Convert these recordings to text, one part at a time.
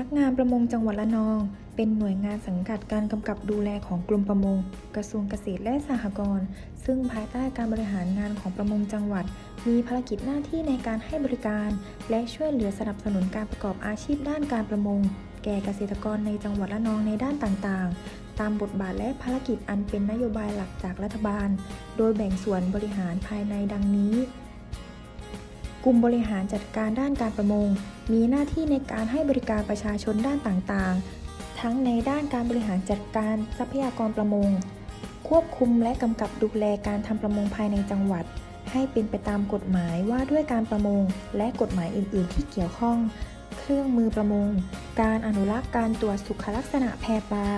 นักงานประมงจังหวัดระนอง เป็นหน่วยงานสังกัดการกำกับดูแลของกรมประมง กระทรวงเกษตรและสหกรณ์ซึ่งภายใต้การบริหารงานของประมงจังหวัด มีภารกิจหน้าที่ในการให้บริการ และช่วยเหลือสนับสนุนการประกอบอาชีพด้านการประมง แก่เกษตรกรในจังหวัดระนองในด้านต่างๆ ตามบทบาทและภารกิจอันเป็นนโยบายหลักจากรัฐบาล โดยแบ่งส่วนบริหารภายในดังนี้ กลุ่มบริหารจัดการด้านการประมง มีหน้าที่ในการให้บริการประชาชนด้านต่างๆ ทั้งในด้านการบริหารจัดการทรัพยากรประมง ควบคุมและกำกับดูแลการทำประมงภายในจังหวัด ให้เป็นไปตามกฎหมายว่าด้วยการประมง และกฎหมายอื่น ๆ ที่เกี่ยวข้อง เครื่องมือประมง การอนุรักษ์การตรวจสุขลักษณะแพปลา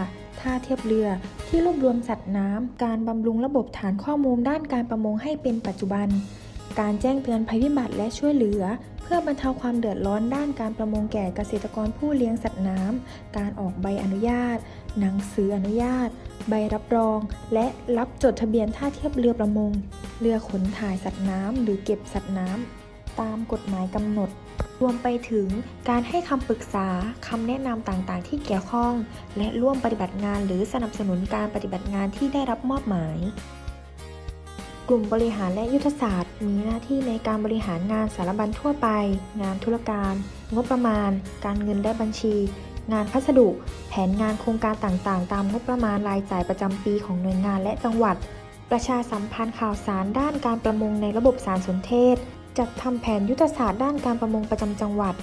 ท่าเทียบเรือที่รวบรวมสัตว์น้ำการบำรุงระบบฐานข้อมูลด้านการประมงให้เป็นปัจจุบัน การแจ้งเตือนภัยพิบัติและช่วยเหลือ เพื่อบรรเทาความเดือดร้อนด้านการประมงแก่เกษตรกรผู้เลี้ยงสัตว์น้ำ การออกใบอนุญาต หนังสืออนุญาต ใบรับรอง และรับจดทะเบียนท่าเทียบเรือประมง เรือขนถ่ายสัตว์น้ำหรือเก็บสัตว์น้ำ ตามกฎหมายกำหนด รวมไปถึงการให้คำปรึกษาคำแนะนำต่างๆ ที่เกี่ยวข้อง และร่วมปฏิบัติงานหรือสนับสนุนการปฏิบัติงานที่ได้รับมอบหมาย กลุ่มบริหารและยุทธศาสตร์ มีหน้าที่ในการบริหารงานสารบัญทั่วไป งานธุรการ งบประมาณ การเงินและบัญชี งานพัสดุ แผนงานโครงการต่างๆ ตามงบประมาณรายจ่ายประจำปีของหน่วยงานและจังหวัด ประชาสัมพันธ์ข่าวสารด้านการประมงในระบบสารสนเทศ จัดทำแผนยุทธศาสตร์ด้านการประมงประจำจังหวัด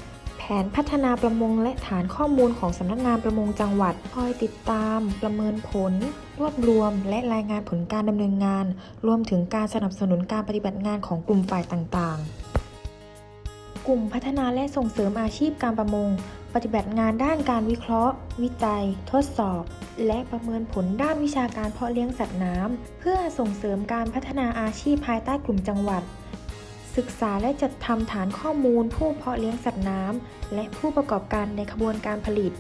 นพัฒนาประมงและฐานข้อมูลของสำนักงานประมงจังหวัด คอยติดตาม ประเมินผล รวบรวม และรายงานผลการดำเนินงาน รวมถึงการสนับสนุนการปฏิบัติงานของกลุ่มฝ่ายต่างๆ กลุ่มพัฒนาและส่งเสริมอาชีพการประมง ปฏิบัติงานด้านการวิเคราะห์ วิจัย ทดสอบ และประเมินผลด้านวิชาการเพาะเลี้ยงสัตว์น้ำเพื่อส่งเสริมการพัฒนาอาชีพภายใต้กลุ่มจังหวัด ศึกษาและจัดทำฐานข้อมูลผู้เพาะเลี้ยงสัตว์น้ำและผู้ประกอบการในขบวนการผลิต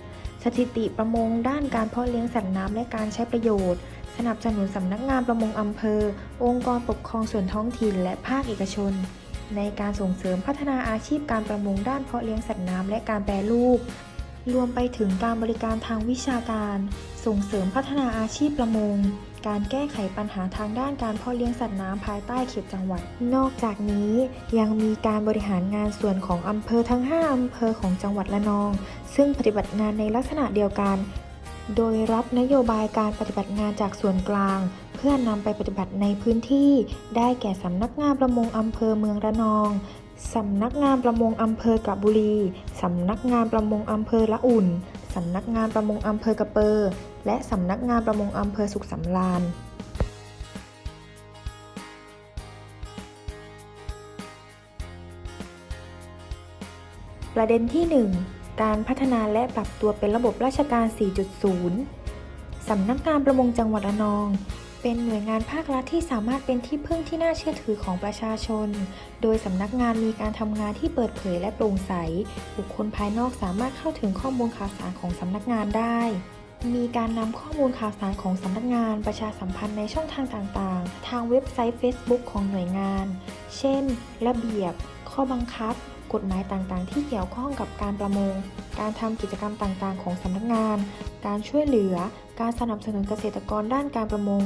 สถิติประมงด้านการเพาะเลี้ยงสัตว์น้ำและการใช้ประโยชน์ สนับสนุนสำนักงานประมงอำเภอ องค์กรปกครองส่วนท้องถิ่นและภาคเอกชน ในการส่งเสริมพัฒนาอาชีพการประมงด้านเพาะเลี้ยงสัตว์น้ำและการแปรรูป รวมไปถึงการบริการทางวิชาการ ส่งเสริมพัฒนาอาชีพประมง การแก้ไขปัญหาทางด้านการเพาะเลี้ยงสัตว์น้ำภายใต้เขตจังหวัด นอกจากนี้ยังมีการบริหารงานส่วนของอำเภอทั้ง 5 อำเภอของจังหวัดระนอง ซึ่งปฏิบัติงานในลักษณะเดียวกัน โดยรับนโยบายการปฏิบัติงานจากส่วนกลาง เพื่อนำไปปฏิบัติในพื้นที่ ได้แก่สำนักงานประมงอำเภอเมืองระนอง สำนักงานประมงอำเภอกระบุรี สำนักงานประมงอำเภอละอุ่น สำนักงานประมงอำเภอกระเปอร์และสำนักงานประมงอำเภอสุขสำราญประเด็นที่ 1 การพัฒนาและปรับตัวเป็นระบบราชการ 4.0 สำนักงานประมงจังหวัดระนอง เป็นหน่วยงานภาครัฐที่สามารถเป็นที่พึ่งที่น่าเชื่อถือของประชาชน โดยสำนักงานมีการทำงานที่เปิดเผยและโปร่งใส บุคคลภายนอกสามารถเข้าถึงข้อมูลข่าวสารของสำนักงานได้ มีการนำข้อมูลข่าวสารของสำนักงานประชาสัมพันธ์ในช่องทางต่างๆ ทางเว็บไซต์ Facebook ของหน่วยงาน เช่น ระเบียบ ข้อบังคับ กฎหมายต่างๆ ที่เกี่ยวข้องกับการประมง การทำกิจกรรมต่างๆ ของสำนักงาน การช่วยเหลือ การสนับสนุนเกษตรกรด้านการประมง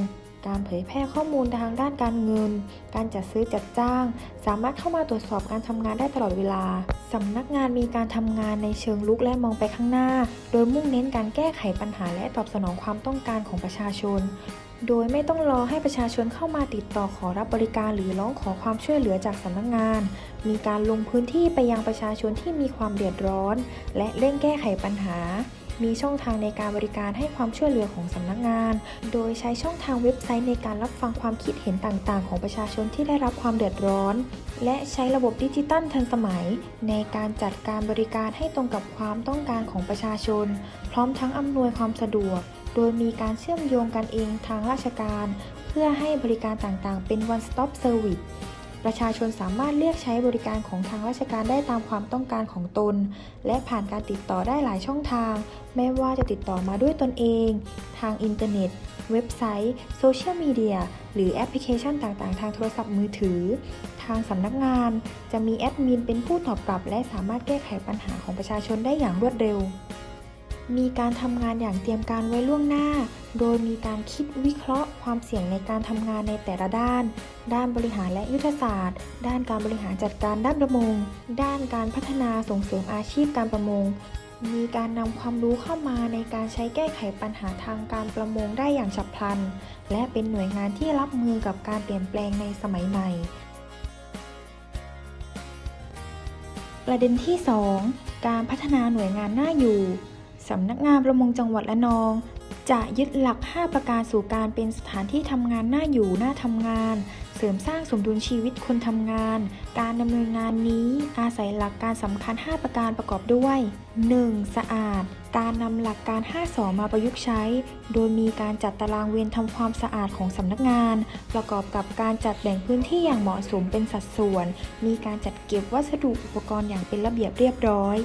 การเผยแพร่ข้อมูลทางด้านการเงิน การจัดซื้อจัดจ้าง สามารถเข้ามาตรวจสอบการทำงานได้ตลอดเวลาสำนักงานมีการทำงานในเชิงลุกและมองไปข้างหน้า โดยมุ่งเน้นการแก้ไขปัญหาและตอบสนองความต้องการของประชาชน โดยไม่ต้องรอให้ประชาชนเข้ามาติดต่อขอรับบริการหรือร้องขอความช่วยเหลือจากสำนักงาน มีการลงพื้นที่ไปยังประชาชนที่มีความเดือดร้อน และเร่งแก้ไขปัญหา มีช่องทางในการบริการให้ความช่วยเหลือของสำนักงาน โดยใช้ช่องทางเว็บไซต์ในการรับฟังความคิดเห็นต่างๆ ของประชาชนที่ได้รับความเดือดร้อน และใช้ระบบดิจิตัลทันสมัย ในการจัดการบริการให้ตรงกับความต้องการของประชาชน พร้อมทั้งอำนวยความสะดวก โดยมีการเชื่อมโยงกันเองทางราชการ เพื่อให้บริการต่างๆ เป็น one stop service ประชาชนสามารถเลือกใช้บริการของทางราชการได้ตามความต้องการของตน และผ่านการติดต่อได้หลายช่องทาง ไม่ว่าจะติดต่อมาด้วยตนเอง ทางอินเทอร์เน็ต เว็บไซต์ โซเชียลมีเดีย หรือแอปพลิเคชันต่างๆ ทางโทรศัพท์มือถือ ทางสำนักงาน จะมีแอดมินเป็นผู้ตอบกลับ และสามารถแก้ไขปัญหาของประชาชนได้อย่างรวดเร็ว มีการทำงานอย่างเตรียมการไว้ล่วงหน้า โดยมีการคิดวิเคราะห์ความเสี่ยงในการทำงานในแต่ละด้าน ด้านบริหารและยุทธศาสตร์ ด้านการบริหารจัดการด้านประมง ด้านการพัฒนาส่งเสริมอาชีพการประมง มีการนำความรู้เข้ามาในการใช้แก้ไขปัญหาทางการประมงได้อย่างฉับพลัน และเป็นหน่วยงานที่รับมือกับการเปลี่ยนแปลงในสมัยใหม่ประเด็นที่ 2 การพัฒนาหน่วยงานหน้าอยู่ สำนักงานประมงจังหวัดละนอง จะยึดหลัก 5 ประการสู่การเป็นสถานที่ทำงานน่าอยู่น่าทำงาน เสริมสร้างสมดุลชีวิตคนทำงาน การดำเนินงานนี้อาศัยหลักการสำคัญ 5 ประการประกอบด้วย 1. สะอาด การนำหลักการ5สอมาประยุกต์ใช้ โดยมีการจัดตารางเวรทำความสะอาดของสำนักงาน ประกอบกับการจัดแบ่งพื้นที่อย่างเหมาะสมเป็นสัดส่วน มีการจัดเก็บวัสดุอุปกรณ์อย่างเป็นระเบียบเรียบร้อย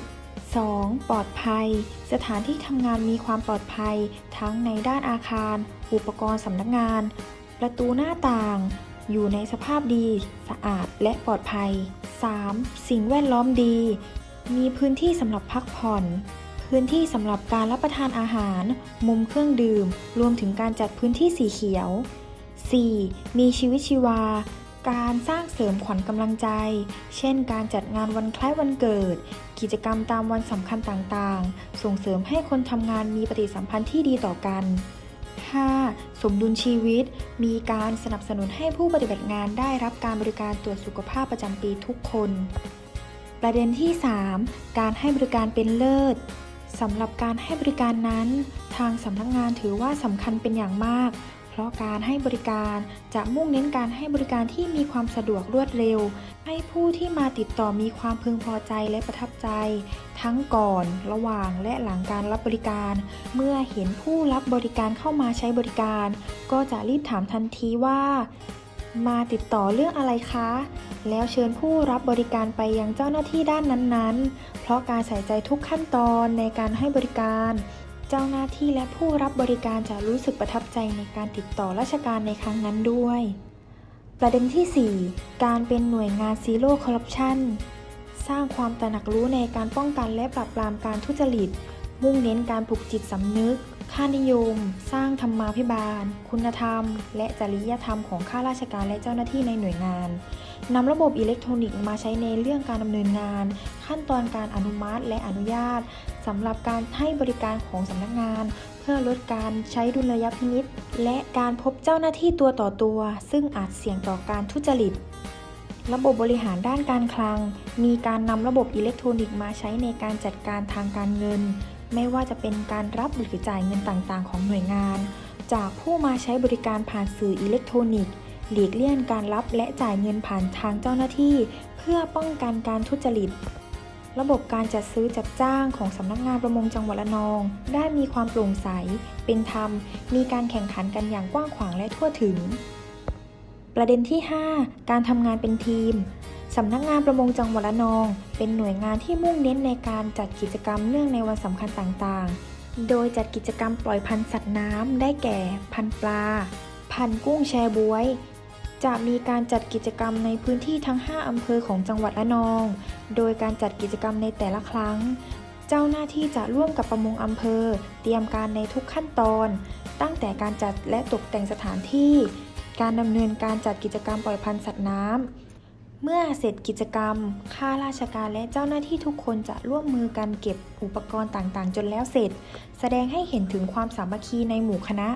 2. ปลอดภัย สถานที่ทำงานมีความปลอดภัย ทั้งในด้านอาคาร อุปกรณ์สำนักงาน ประตูหน้าต่าง อยู่ในสภาพดี สะอาดและปลอดภัย 3. สิ่งแวดล้อมดี มีพื้นที่สำหรับพักผ่อน พื้นที่สำหรับการรับประทานอาหาร มุมเครื่องดื่ม รวมถึงการจัดพื้นที่สีเขียว 4. มีชีวิตชีวา การสร้างเสริมขวัญกำลังใจ เช่น การจัดงานวันคล้ายวันเกิด กิจกรรมตามวันสำคัญต่างๆ ส่งเสริมให้คนทำงานมีปฏิสัมพันธ์ที่ดีต่อกัน 5. สมดุลชีวิต มีการสนับสนุนให้ผู้ปฏิบัติงานได้รับการบริการตรวจสุขภาพประจำปีทุกคน ประเด็นที่ 3 การให้บริการเป็นเลิศสำหรับการให้บริการนั้น ทางสำนักงานถือว่าสำคัญเป็นอย่างมาก ราะการให้บริการจะมุ่งเน้นการให้บริการที่มีความสะดวกรวดเร็ว ให้ผู้ที่มาติดต่อมีความพึงพอใจและประทับใจ ทั้งก่อน ระหว่างและหลังการรับบริการ เมื่อเห็นผู้รับบริการเข้ามาใช้บริการ ก็จะรีบถามทันทีว่า มาติดต่อเรื่องอะไรคะ แล้วเชิญผู้รับบริการไปยังเจ้าหน้าที่ด้านนั้นๆ เพราะการใส่ใจทุกขั้นตอนในการให้บริการ เจ้าหน้าที่และผู้รับบริการจะรู้สึกประทับใจในการติดต่อราชการในครั้งนั้นด้วย ประเด็นที่ 4 การเป็นหน่วยงานซีโร่คอร์รัปชันสร้างความตระหนักรู้ในการป้องกันและปราบปรามการทุจริต มุ่งเน้นการปลุกจิตสำนึก ค่านิยม สร้างธรรมาภิบาล คุณธรรม และจริยธรรมของข้าราชการและเจ้าหน้าที่ในหน่วยงาน นำระบบอิเล็กทรอนิกส์มาใช้ในเรื่องการดำเนินงาน ขั้นตอนการอนุมัติและอนุญาตสำหรับการให้บริการของสำนักงาน เพื่อลดการใช้ดุลยพินิษและการพบเจ้าหน้าที่ตัวต่อตัว ซึ่งอาจเสี่ยงต่อการทุจริตระบบบริหารด้านการคลัง มีการนำระบบอิเล็กทรอนิกส์มาใช้ในการจัดการทางการเงิน ไม่ว่าจะเป็นการรับหรือจ่ายเงินต่างๆ ของหน่วยงาน จากผู้มาใช้บริการผ่านสื่ออิเล็กทรอนิกส์ หลีกเลี่ยงการรับและจ่ายเงินผ่านทางเจ้าหน้าที่ เพื่อป้องกันการทุจริต ระบบการจัดซื้อจัดจ้างของสำนักงานประมงจังหวัดระนอง ได้มีความโปร่งใส เป็นธรรม มีการแข่งขันกันอย่างกว้างขวางและทั่วถึง ประเด็นที่ 5 การทำงานเป็นทีมสำนักงานประมงจังหวัดระนอง เป็นหน่วยงานที่มุ่งเน้นในการจัดกิจกรรมเนื่องในวันสำคัญต่างๆ โดยจัดกิจกรรมปล่อยพันธุ์สัตว์น้ำได้แก่ พันธุ์ปลา พันธุ์กุ้งแชบวย จะมีการจัดกิจกรรมในพื้นที่ทั้ง 5 อำเภอของจังหวัดระนอง โดยการจัดกิจกรรมในแต่ละครั้ง เจ้าหน้าที่จะร่วมกับประมงอำเภอ เตรียมการในทุกขั้นตอน ตั้งแต่การจัดและตกแต่งสถานที่ การดำเนินการจัดกิจกรรมปล่อยพันธุ์สัตว์น้ำ เมื่อเสร็จกิจกรรม ข้าราชการและเจ้าหน้าที่ทุกคนจะร่วมมือกันเก็บอุปกรณ์ต่างๆ จนแล้วเสร็จ แสดงให้เห็นถึงความสามัคคีในหมู่คณะ